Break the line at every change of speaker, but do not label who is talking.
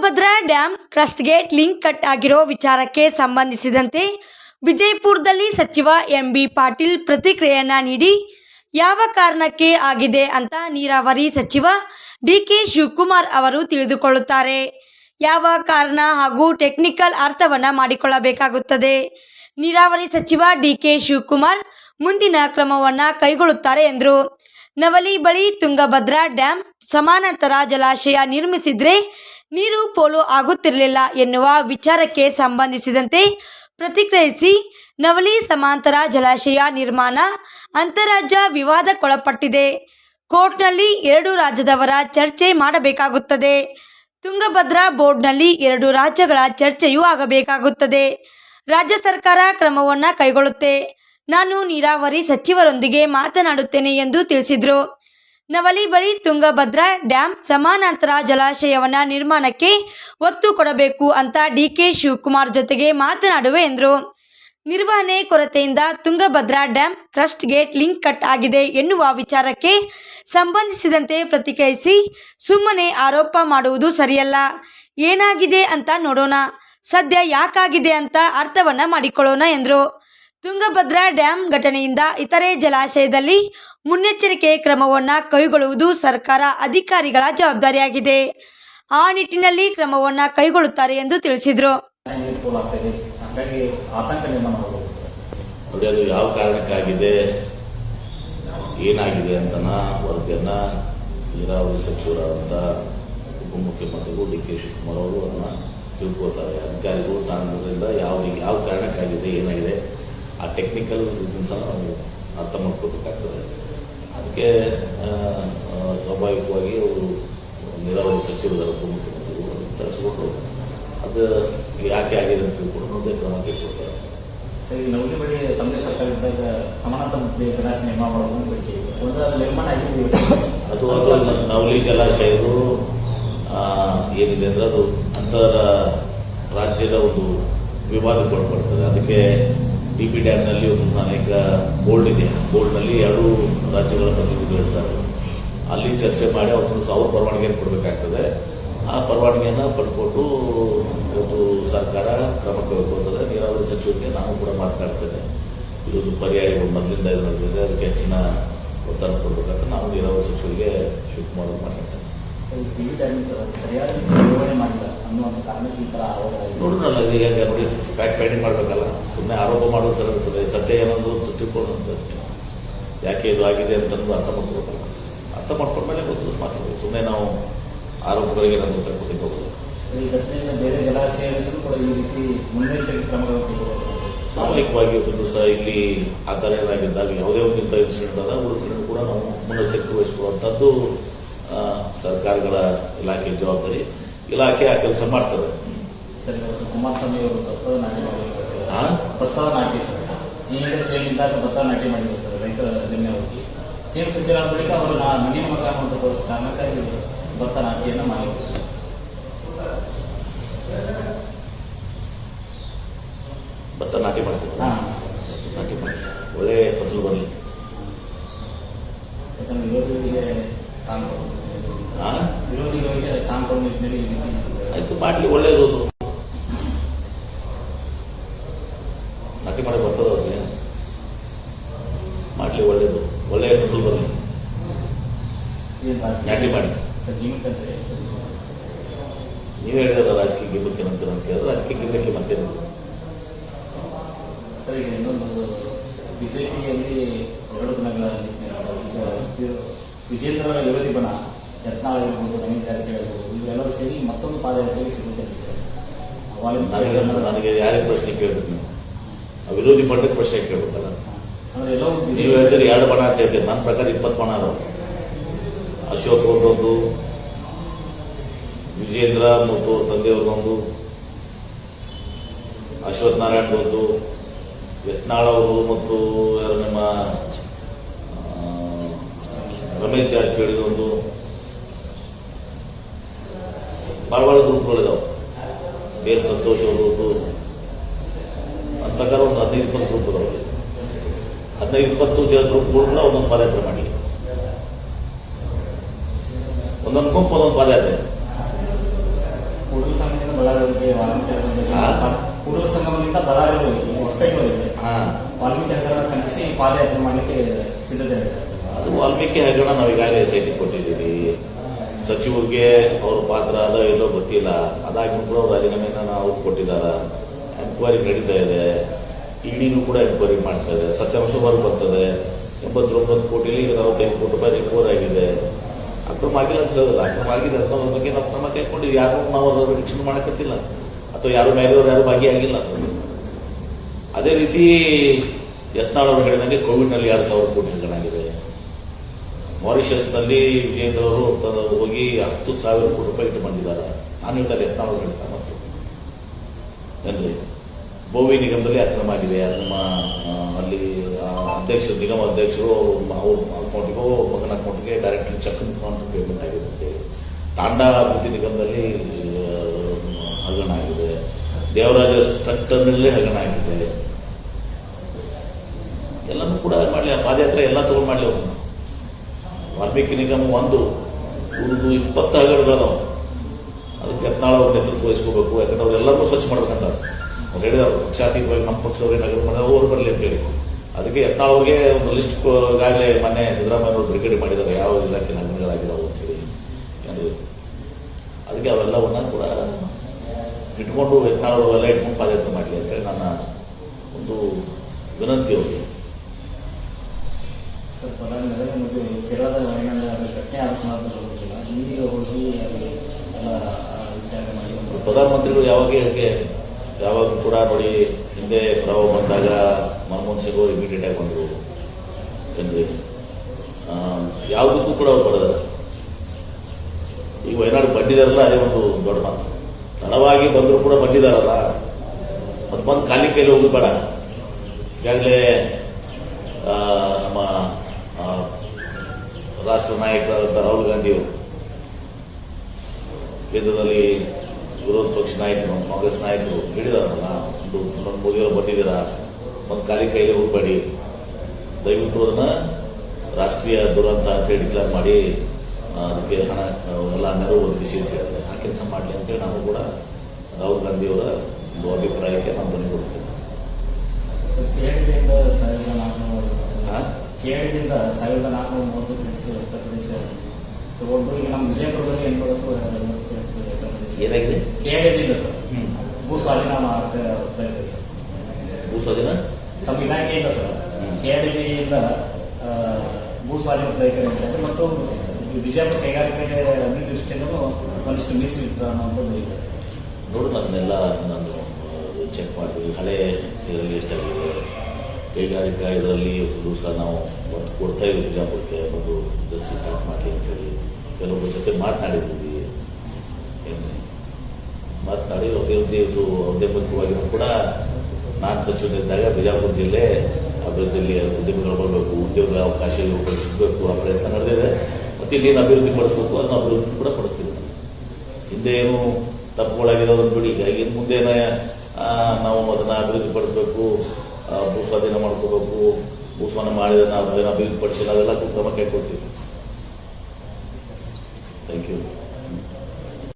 Tungabhadra dam crest gate link cut ಆಗಿರೋ ವಿಚಾರಕ್ಕೆ ಸಂಬಂಧಿಸಿದಂತೆ ವಿಜಯಪುರದಲ್ಲಿ ಸಚಿವ ಎಂ ಬಿ ಪಾಟೀಲ್ ಪ್ರತಿಕ್ರಿಯೆಯನ್ನ ನೀಡಿ, ಯಾವ ಕಾರಣಕ್ಕೆ ಆಗಿದೆ ಅಂತ ನೀರಾವರಿ ಸಚಿವ ಡಿ ಕೆ ಶಿವಕುಮಾರ್ ಅವರು ತಿಳಿದುಕೊಳ್ಳುತ್ತಾರೆ. ಯಾವ ಕಾರಣ ಹಾಗೂ ಟೆಕ್ನಿಕಲ್ ಅರ್ಥವನ್ನ ಮಾಡಿಕೊಳ್ಳಬೇಕಾಗುತ್ತದೆ. ನೀರಾವರಿ ಸಚಿವ ಡಿ ಕೆ ಶಿವಕುಮಾರ್ ಮುಂದಿನ ಕ್ರಮವನ್ನ ಕೈಗೊಳ್ಳುತ್ತಾರೆ ಎಂದರು. ನವಲಿ ಬಳಿ ತುಂಗಭದ್ರಾ ಡ್ಯಾಂ ಸಮಾನಾಂತರ ಜಲಾಶಯ ನಿರ್ಮಿಸಿದ್ರೆ ನೀರು ಪೋಲು ಆಗುತ್ತಿರಲಿಲ್ಲ ಎನ್ನುವ ವಿಚಾರಕ್ಕೆ ಸಂಬಂಧಿಸಿದಂತೆ ಪ್ರತಿಕ್ರಿಯಿಸಿ ನವಲಿ ಸಮಾಂತರ ಜಲಾಶಯ ನಿರ್ಮಾಣ ಅಂತಾರಾಜ್ಯ ವಿವಾದಕ್ಕೊಳಪಟ್ಟಿದೆ. ಕೋರ್ಟ್ನಲ್ಲಿ ಎರಡು ರಾಜ್ಯದವರ ಚರ್ಚೆ ಮಾಡಬೇಕಾಗುತ್ತದೆ. ತುಂಗಭದ್ರಾ ಬೋರ್ಡ್ನಲ್ಲಿ ಎರಡು ರಾಜ್ಯಗಳ ಚರ್ಚೆಯೂ ಆಗಬೇಕಾಗುತ್ತದೆ. ರಾಜ್ಯ ಸರ್ಕಾರ ಕ್ರಮವನ್ನು ಕೈಗೊಳ್ಳುತ್ತೆ. ನಾನು ನೀರಾವರಿ ಸಚಿವರೊಂದಿಗೆ ಮಾತನಾಡುತ್ತೇನೆ ಎಂದು ತಿಳಿಸಿದರು. ನವಲಿ ಬಳಿ ತುಂಗಭದ್ರಾ ಡ್ಯಾಂ ಸಮಾನಾಂತರ ಜಲಾಶಯವನ್ನ ನಿರ್ಮಾಣಕ್ಕೆ ಒತ್ತು ಕೊಡಬೇಕು ಅಂತ ಡಿ ಕೆ ಶಿವಕುಮಾರ್ ಜೊತೆಗೆ ಮಾತನಾಡುವೆ ಎಂದರು. ನಿರ್ವಹಣೆ ಕೊರತೆಯಿಂದ Tungabhadra dam crest gate link cut ಆಗಿದೆ ಎನ್ನುವ ವಿಚಾರಕ್ಕೆ ಸಂಬಂಧಿಸಿದಂತೆ ಪ್ರತಿಕ್ರಿಯಿಸಿ ಸುಮ್ಮನೆ ಆರೋಪ ಮಾಡುವುದು ಸರಿಯಲ್ಲ. ಏನಾಗಿದೆ ಅಂತ ನೋಡೋಣ. ಸದ್ಯ ಯಾಕಾಗಿದೆ ಅಂತ ಅರ್ಥವನ್ನ ಮಾಡಿಕೊಳ್ಳೋಣ ಎಂದರು. ತುಂಗಭದ್ರಾ ಡ್ಯಾಂ ಘಟನೆಯಿಂದ ಇತರೆ ಜಲಾಶಯದಲ್ಲಿ ಮುನ್ನೆಚ್ಚರಿಕೆ ಕ್ರಮವನ್ನು ಕೈಗೊಳ್ಳುವುದು ಸರ್ಕಾರ ಅಧಿಕಾರಿಗಳ ಜವಾಬ್ದಾರಿಯಾಗಿದೆ. ಆ ನಿಟ್ಟಿನಲ್ಲಿ ಕ್ರಮವನ್ನು ಕೈಗೊಳ್ಳುತ್ತಾರೆ ಎಂದು ತಿಳಿಸಿದರು.
ಅದು ಯಾವ ಕಾರಣಕ್ಕಾಗಿದೆ? ಏನಾಗಿದೆ ಅಂತನ ವರದಿಯನ್ನ ನೀರಾವರಿ ಸಚಿವರಾದಂಥ ಉಪಮುಖ್ಯಮಂತ್ರಿಗಳು ಡಿ ಕೆ ಶಿವಕುಮಾರ್ ಅವರು ಅದನ್ನ ತಿಳ್ಕೊತಾರೆ ಅಧಿಕಾರಿಗಳು ತಾಂದ್ರಿಂದ ಯಾವ ಯಾವ ಕಾರಣಕ್ಕಾಗಿದೆ, ಏನಾಗಿದೆ ಆ ಟೆಕ್ನಿಕಲ್ ರೀಸನ್ಸ್ ನಾವು ಅರ್ಥ ಮಾಡ್ಕೋಬೇಕಾಗ್ತದೆ ಅದಕ್ಕೆ ಸ್ವಾಭಾವಿಕವಾಗಿ ಅವರು ನೀರಾವರಿ ಸಚಿವರ ಉಪಮುಖ್ಯಮಂತ್ರಿಗಳು ಅದನ್ನ ತರಿಸ್ಕೊಂಡು ಅದು ಯಾಕೆ ಆಗಿದೆ ಅಂತ ತಿಳ್ಕೊಂಡು ಮುಂದೆ ಕ್ರಮ ಕೊಡ್ತಾರೆ
ಸರಿ ನವಲಿ ಬಳಿ ತಮ್ಮದೇ ಸರ್ಕಾರ ಇದ್ದಾಗ ಸಮಾನಾಂತರ ಜಲಾಶಯ ನಿರ್ಮಾಣ ಅದು ನಿರ್ಮಾಣ ಆಗಿದೆ
ಅದು ಅದು ನವಲಿ ಜಲಾಶಯಗಳು ಏನಿದೆ ಅಂದ್ರೆ ಅದು ಅಂತರ ರಾಜ್ಯದ ಒಂದು ವಿವಾದಕ್ಕೆ ಒಳಪಡ್ತದೆ ಅದಕ್ಕೆ ಡಿ ಪಿ ಡ್ಯಾಮ್ನಲ್ಲಿ ಒಂದು ಅನೇಕ ಬೋರ್ಡ್ ಇದೆ. ಬೋರ್ಡ್ನಲ್ಲಿ ಎರಡು ರಾಜ್ಯಗಳ ಪ್ರತಿನಿಧಿಗಳು ಇರ್ತಾರೆ. ಅಲ್ಲಿ ಚರ್ಚೆ ಮಾಡಿ ಅವ್ರನ್ನ ಅವ್ರ ಪರವಾನಗಿಯನ್ನು ಕೊಡಬೇಕಾಗ್ತದೆ? ಆ ಪರವಾನಗಿಯನ್ನು ಪಡ್ಕೊಟ್ಟು ಇವತ್ತು ಸರ್ಕಾರ ಕ್ರಮ ಕೈಗೊಳ್ಳುತ್ತದೆ. ನೀರಾವರಿ ಸಚಿವರಿಗೆ ನಾನು ಕೂಡ ಮಾತನಾಡ್ತೇನೆ. ಇದೊಂದು ಪರ್ಯಾಯ ಮೊದಲಿಂದ ಇದು. ನಡೆದಿದೆ ಅದಕ್ಕೆ ಹೆಚ್ಚಿನ ಒತ್ತಡ ಕೊಡಬೇಕಂತ ನಾವು ನೀರಾವರಿ ಸಚಿವರಿಗೆ ಶಿಫ್ಟ್ ಮಾಡೋದು ಮಾತಾಡ್ತೇನೆ ಇದು. ಈಗ ನೋಡಿ ಫ್ಯಾಕ್ಟ್ ಫೈಂಡಿಂಗ್ ಮಾಡಬೇಕಲ್ಲ? ಸುಮ್ಮನೆ ಆರೋಪ ಮಾಡೋದು ಸರಿ ಇರ್ತದೆ. ಸತ್ಯ ಏನಂದು ಅಂತ ಯಾಕೆ ಇದು ಆಗಿದೆ ಅಂತಂದು ಅರ್ಥ ಮಾಡ್ಕೊಬೇಕಲ್ಲ ಅರ್ಥ ಮಾಡ್ಕೊಂಡ್ಮೇಲೆ ಗೊತ್ತು ಮಾತಾಡಬೇಕು. ಸುಮ್ಮನೆ ನಾವು ಆರೋಪಗಳಿಗೆ ಉತ್ತರ ಕೊಟ್ಟಿದ್ದು ಹೋಗೋದು.
ಈ ಘಟನೆಯಿಂದ ಬೇರೆ ಜಲಾಶಯದಲ್ಲೂ ಕೂಡ ಈ ರೀತಿ ಮುನ್ನೆಚ್ಚರಿಕೆ ಕ್ರಮಗಳನ್ನು
ಸಾಮೂಹಿಕವಾಗಿ ಇವತ್ತು ದಿವಸ ಇಲ್ಲಿ ಆ ಥರ ಏನಾಗಿದ್ದಾಗ ಯಾವುದೇ ಒಂದು ಇಂಥ ಇನ್ಸಿಡೆಂಟ್ ಅದ ಉಳಿದ ಕೂಡ ನಾವು ಮುನ್ನೆಚ್ಚರಿಕೆ ವಹಿಸಿಕೊಳ್ಳುವಂಥದ್ದು ಸರ್ಕಾರಗಳ ಇಲಾಖೆ ಜವಾಬ್ದಾರಿ ಇಲಾಖೆ ಆ ಕೆಲಸ ಮಾಡ್ತದೆ.
ಕುಮಾರಸ್ವಾಮಿ ಅವರು ಭತ್ತದ ನಾಟಿ? ಭತ್ತದ ನಾಟಿ ಸರ್. ಈ ಹಿಂದೆ ಭತ್ತ ಇದ್ದಾಗ ನಾಟಿ ಮಾಡಿದ್ರು ಸರ್ ರೈತರ ಜಮೀನು ಹೋಗಿ ಕೇಂದ್ರ ಸಚಿವರಾದ ಬಳಿಕ ಅವರು ನಾ ಮಣ್ಣಿನ ಮಗ ಅನ್ನುವಂಥ ಕಾರಣಕ್ಕಾಗಿ ಭತ್ತ ನಾಟಿಯನ್ನು ಮಾಡಿದ್ರು
ಭತ್ತ ನಾಟಿ ಮಾಡ್ತೀವಿ
ಹಾ
ನಾಟಿ ಮಾಡಿ ಒಳ್ಳೆ ಫಸಲು ಬರಲಿ
ಯಾಕಂದ್ರೆ ವಿರೋಧಿಗಳಿಗೆ ಕಾಂಗ್ರೆಸ್
ಹಾ
ವಿರೋಧಿಗಳಿಗೆ ಕಾಂಗ್ರೆಸ್ ನಿಟ್ಟಿನಲ್ಲಿ ಈ ರೀತಿ
ಆಯ್ತು ಮಾಡಲಿ ಒಳ್ಳೇದು ನಾಟಿ ಮಾಡಿ ಬರ್ತದ ಅವ್ರಿಗೆ ಮಾಡಲಿ ಒಳ್ಳೇದು. ಒಳ್ಳೆಯ ಫಸಲು ಬರಲಿ ನಾಟಿ ಮಾಡಿ. ನೀವು ಹೇಳಿದ ರಾಜಕೀಯ ಗಿಬ್ಬಕ್ಕೆ ನಂತರ ಅಂತ ಕೇಳಿದ್ರೆ ರಾಜಕೀಯ ಗಿಬ್ಬಕ್ಕೆ ಮತ್ತೆ
ಸರ್ ಈಗ ಇನ್ನೊಂದು ಬಿಜೆಪಿಯಲ್ಲಿ ಎರಡು ದಿನಗಳ ವಿಜೇಂದ್ರ ಸರ್ ಬಣ ವಿರೋಧಿ ಯತ್ನಾಳ್ ಇರಬಹುದು ರಮೇಶ್ ಜಾರಕಿಹೊಳಿ ಇವರೆಲ್ಲರೂ ಸೇರಿ ಮತ್ತೊಂದು ಪಾದಯಾತ್ರೆಗೆ ಸಿದ್ಧತೆ
ನನಗೆ ಯಾರಿಗೆ ಪ್ರಶ್ನೆ ಕೇಳಬೇಕು ನೀವು? ಆ ವಿರೋಧಿ ಪಟ್ಟಕ್ಕೆ ಪ್ರಶ್ನೆ ಕೇಳಬೇಕಲ್ಲ? ನೀವು ಹೇಳಿದ್ರೆ ಎರಡು ಬಣ ಅಂತ ಹೇಳ್ತೀರಿ ನನ್ನ ಪ್ರಕಾರ ಇಪ್ಪತ್ತು ಬಣ ಅದಾವ. ಅಶೋಕ್ ಅವ್ರದ್ದೊಂದು ವಿಜೇಂದ್ರ ಮತ್ತು ಅವ್ರ ತಂದೆಯವ್ರದ್ದೊಂದು ಅಶ್ವಥ್ ನಾರಾಯಣದೊಂದು ಯತ್ನಾಳ್ ಅವರು ಮತ್ತು ಯಾರು ನಿಮ್ಮ ಚಾರ್ಜ್ ರಮೇಶ್ ಜಾರಕಿಹೊಳಿದೊಂದು ಭಾಳ ಭಾಳ ಗ್ರೂಪ್ಗಳಿದಾವೆ ಬೇರೆ ಸಂತೋಷ ಅವ್ರದ್ದು ನನ್ನ ಪ್ರಕಾರ ಒಂದು ಹದಿನೈದು ಇಪ್ಪತ್ತು ಗ್ರೂಪ್ ಇದಾವೆ. ಹದಿನೈದು ಇಪ್ಪತ್ತು ಜನ ಗ್ರೂಪ್ಗಳು ಕೂಡ ಒಂದೊಂದು ಪಾದಯಾತ್ರೆ ಮಾಡಿ. ಒಂದೊಂದು ಗುಂಪು ಒಂದೊಂದು ಪಾದಯಾತ್ರೆ.
ಕೂಡಲ ಸಂಘದಿಂದ
ಬಳ್ಳಾರಿ
ಕೂಡಲ ಸಂಗಮದಿಂದ
ಹಾ.
ವಾಲ್ಮೀಕಿ ಹಗರಣ ಖಂಡಿಸಿ ಪಾದಯಾತ್ರೆ ಮಾಡಲಿಕ್ಕೆ ಸಿದ್ಧತೆ
ಅದು ವಾಲ್ಮೀಕಿ ಹಗರಣ ನಾವು ಈಗಾಗಲೇ ಸೈಟಿಗೆ ಕೊಟ್ಟಿದ್ದೀವಿ. ಸಚಿವರಿಗೆ ಅವ್ರ ಪಾತ್ರ ಅದ ಇಲ್ಲೋ ಗೊತ್ತಿಲ್ಲ. ಅದಾಗಿ ಕೂಡ ಅವ್ರು ರಾಜೀನಾಮೆನ ಅವ್ರು ಕೊಟ್ಟಿದ್ದಾರ ಎನ್ಕ್ವೈರಿ ನಡೀತಾ ಇದೆ. ಇಡಿನೂ ಕೂಡ ಎನ್ಕ್ವೈರಿ ಮಾಡ್ತಾ ಇದೆ. ಸತ್ಯಾಂಶ ಹೊರಗೆ ಬರ್ತದೆ. ಎಂಬತ್ತೊಂಬತ್ತು ಕೋಟಿಲಿ ನಲವತ್ತೈದು ಕೋಟಿ ರೂಪಾಯಿ ರಿಕವರ್ ಆಗಿದೆ. ಅಕ್ರಮ ಆಗಿಲ್ಲ ಅಂತ ಹೇಳಿದ್ರು ಅಕ್ರಮ ಆಗಿದೆ ಅನ್ನೋದ್ರ ಬಗ್ಗೆ ನಾವು ಕ್ರಮ ಕೈಕೊಂಡು ಯಾರು ನಾವು ಅದರ ರಕ್ಷಣೆ ಮಾಡಕತ್ತಿಲ್ಲ. ಅಥವಾ ಯಾರು ಮೇಲೆಯವರು ಯಾರು ಭಾಗಿಯಾಗಿಲ್ಲ. ಅದೇ ರೀತಿ ಯತ್ನಾಳ್ ಅವರು ಹೇಳಿದಂಗೆ ಕೋವಿಡ್ನಲ್ಲಿ ಎರಡು ಸಾವಿರ ಕೋಟಿ ಹಗರಣ ಮಾರಿಷಸ್ನಲ್ಲಿ ತ- ಹೋಗಿ ಹತ್ತು ಸಾವಿರ ಕೋಟಿ ರೂಪಾಯಿ ಇಟ್ಟು ಬಂದಿದ್ದಾರೆ. ನಾನು ಹೇಳ್ತಾರೆ ಯತ್ನಾಳ್ ಹೇಳ್ತಾರೆ ಮತ್ತು ಏನ್ರಿ? ಬೋವಿ ನಿಗಮದಲ್ಲಿ ಅಕ್ರಮ ಆಗಿದೆ ನಮ್ಮ ಅಲ್ಲಿ ಅಧ್ಯಕ್ಷ ನಿಗಮ ಅಧ್ಯಕ್ಷರು, ಅವರು ಅಕೌಂಟ್ಗೂ ಮಗನ ಅಕೌಂಟ್ಗೆ ಡೈರೆಕ್ಟ್ ಚೆಕ್ ಮುಖಾಂತರ ಪೇಮೆಂಟ್ ಆಗಿದೆ ಅಂತೇಳಿ ತಾಂಡಾ ಅಭಿವೃದ್ಧಿ ನಿಗಮದಲ್ಲಿ ಹಗರಣ ಆಗಿದೆ. ದೇವರಾಜ ಸ್ಟ್ರಕ್ಟರ್ನಲ್ಲೇ ಹಗರಣ ಆಗಿದೆ. ಎಲ್ಲನೂ ಕೂಡ ಮಾಡಲಿ, ಪಾದಯಾತ್ರೆ ಎಲ್ಲ ತಗೊಂಡು ಮಾಡಲಿ ಅವ್ರನ್ನ ವಾಲ್ಮೀಕಿ ನಿಗಮ ಒಂದು ಒಂದು ಇಪ್ಪತ್ತು ಹಗರಣಗಳದಾವ ಅದಕ್ಕೆ ಯತ್ನಾಳ್ ಅವ್ರ ನೇತೃತ್ವ ವಹಿಸ್ಕೋಬೇಕು. ಯಾಕಂದ್ರೆ ಅವ್ರೆಲ್ಲರೂ ಸ್ವಚ್ಛ ಮಾಡ್ಬೇಕಂತ ಅವ್ರು ಹೇಳಿದವರು ಪಕ್ಷಾತೀತವಾಗಿ ನಮ್ಮ ಪಕ್ಷದವ್ರು ನಗರ ಮನೆ, ಅವ್ರು ಬರಲಿ ಅಂತ ಹೇಳಿ. ಅದಕ್ಕೆ ಯತ್ನಾಳ್ ಅವ್ರಿಗೆ ಒಂದು ಲಿಸ್ಟ್ ಈಗಾಗಲೇ ಮೊನ್ನೆ ಸಿದ್ದರಾಮಯ್ಯ ಅವರು ಬಿಡುಗಡೆ ಮಾಡಿದ್ದಾರೆ. ಯಾವ ಇಲಾಖೆ ನಗರಗಳಾಗಿರೋ ಅಂತ ಹೇಳಿ ಏನ್ರಿ ಅದಕ್ಕೆ ಅವೆಲ್ಲವನ್ನ ಕೂಡ ಇಟ್ಕೊಂಡು ಯತ್ನಾಳ್ ಎಲ್ಲ ಇಟ್ಕೊಂಡು ಪಾದಯಾತ್ರೆ ಮಾಡಲಿ ಅಂತೇಳಿ ನನ್ನ ಒಂದು ವಿನಂತಿ ಅವರಿಗೆ.
ಈಗ ಹೋಗಿ
ಪ್ರಧಾನಮಂತ್ರಿಗಳು ಯಾವಾಗ ಹಾಗೆ ಯಾವಾಗ ಕೂಡ ನೋಡಿ ಹಿಂದೆ ಪ್ರವಾಹ ಬಂದಾಗ ಮನಮೋಹನ್ ಸಿಂಗ್ ಅವರು ಇಮಿಡಿಯೇಟ್ ಆಗಿ ಬಂದರು. ಆ, ಯಾವುದಕ್ಕೂ ಕೂಡ ಅವ್ರು ಈಗ ವಯನಾಡು ಬಂದಿದಾರಲ್ಲ ಅದೇ ಒಂದು ದೊಡ್ಡ ಮಾತು. ತಡವಾಗಿ ಬಂದರೂ ಕೂಡ ಬಂದಿದಾರಲ್ಲ. ಮತ್ತೆ ಬಂದು ಖಾಲಿ ಕೈಲಿ ಹೋಗೋದು ಬೇಡ. ಈಗಾಗಲೇ ನಮ್ಮ ರಾಷ್ಟ್ರ ನಾಯಕರಾದಂಥ ರಾಹುಲ್ ಗಾಂಧಿಯವರು ಕೇಂದ್ರದಲ್ಲಿ ವಿರೋಧ ಪಕ್ಷ ನಾಯಕರು, ಕಾಂಗ್ರೆಸ್ ನಾಯಕರು ಹೇಳಿದಾರಲ್ಲ, ಒಂದು ನಮ್ಮ ಮೋದಿಯವರು ಬಂದಿದ್ದೀರಾ ಒಂದು ಖಾಲಿ ಕೈಲಿ ಹೋಗ್ಬೇಡಿ ದಯವಿಟ್ಟು ಅದನ್ನು ರಾಷ್ಟ್ರೀಯ ದುರಂತ ಅಂತ ಹೇಳಿ ಡಿಕ್ಲೇರ್ ಮಾಡಿ ಅದಕ್ಕೆ ಹಣ ಎಲ್ಲ ನೆರವು ಒದಗಿಸಿ ಅಂತ ಹೇಳಿದ್ರೆ ಆ ಕೆಲಸ ಮಾಡಲಿ ಅಂತೇಳಿ ನಾವು ಕೂಡ ರಾಹುಲ್ ಗಾಂಧಿಯವರ ಒಂದು ಅಭಿಪ್ರಾಯಕ್ಕೆ ನಾವು ಧ್ವನಿಗೊಳಿಸ್ತೇವೆ
ಕೇರಳದಿಂದ ಸಾವಿರದ ನಾಲ್ಕುನೂರ ಮೂವತ್ತಕ್ಕೂ ಹೆಚ್ಚು ರಕ್ತ ಪ್ರದೇಶ ತಗೊಂಡು ಈಗ ನಮ್ಮ ವಿಜಯಪುರದಲ್ಲಿ ಎಂಬತ್ತಕ್ಕೂ ಎಂಬತ್ತಕ್ಕೂ ಹೆಚ್ಚು ರಕ್ತ ಪ್ರದೇಶ.
ಏನಾಗಿದೆ?
ಕೇರಳದಿಂದ ಸರ್. ಭೂ ಸ್ವಾಧೀನ ಮಾಡಕ್ಕೆ ಇದೆ ಸರ್.
ಭೂ ಸ್ವಾಧೀನ
ತಮ್ಮ ಇಲಾಖೆಯಿಂದ ಸರ್. ಕೇಳಿಯಿಂದ ಭೂ ಸ್ವಾಧೀನ ಪ್ರಯತ್ನ ಮತ್ತು ವಿಜಯಪುರ ಕೈಗಾರಿಕೆ ಅಭಿವೃದ್ಧಿ ದೃಷ್ಟಿಯಿಂದಲೂ ಒಂದಿಷ್ಟು ಮೀಸಲಿಟ್ಟು ಅನ್ನೋದು ಇದೆ
ನೋಡಿ ಅದನ್ನೆಲ್ಲ ನಾನು ಚೆಕ್ ಮಾಡ್ತೀವಿ. ಹಳೆ ಇದರಲ್ಲಿ ಎಷ್ಟಾಗಿದೆ? ಕೈಗಾರಿಕಾ ಇದರಲ್ಲಿ ಒಂದು ದಿವಸ ನಾವು ಒತ್ತು ಕೊಡ್ತಾ ಇದ್ದೀವಿ ಬಿಜಾಪುರಕ್ಕೆ, ಒಂದು ಇಂಡಸ್ಟ್ರಿ ಸ್ಟಾರ್ಟ್ ಮಾಡಲಿ ಅಂತೇಳಿ. ಕೆಲವೊಬ್ಬರ ಜೊತೆ ಮಾತನಾಡಿದ್ದೀವಿ. ಮಾತನಾಡಿ ಅಭಿವೃದ್ಧಿ ಇದು ಉದ್ಯಮವಾಗಿಯೂ ಕೂಡ ನಾನು ಸಚಿವನಿದ್ದಾಗ ಬಿಜಾಪುರ ಜಿಲ್ಲೆ ಅಭಿವೃದ್ಧಿಯಲ್ಲಿ ಉದ್ಯಮಿಗಳು ಬರಬೇಕು, ಉದ್ಯೋಗ ಅವಕಾಶ ಸಿಗಬೇಕು, ಆ ಪ್ರಯತ್ನ ನಡೆದಿದೆ. ಮತ್ತು ಇಲ್ಲಿ ಏನು ಅಭಿವೃದ್ಧಿ ಪಡಿಸ್ಬೇಕು ಅದನ್ನು ಅಭಿವೃದ್ಧಿ ಕೂಡ ಪಡಿಸ್ತೀವಿ ಹಿಂದೆ ಏನು ತಪ್ಪುಗಳಾಗಿರೋದನ್ನು ಬಿಡಿ. ಇನ್ನು ಮುಂದೆ ನಾವು ಅದನ್ನು ಅಭಿವೃದ್ಧಿ ಪಡಿಸ್ಬೇಕು ಆ, ಭೂ ಸ್ವಾಧೀನ ಮಾಡ್ಕೋಬೇಕು ಭೂಸ್ವಾಧೀನ ಮಾಡಿದ ನಾವು ಅದನ್ನ ಅಭಿವೃದ್ಧಿ ಪಡಿಸಿ ನಾವೆಲ್ಲ ಕ್ರಮ ಕೈಗೊಳ್ತೀವಿ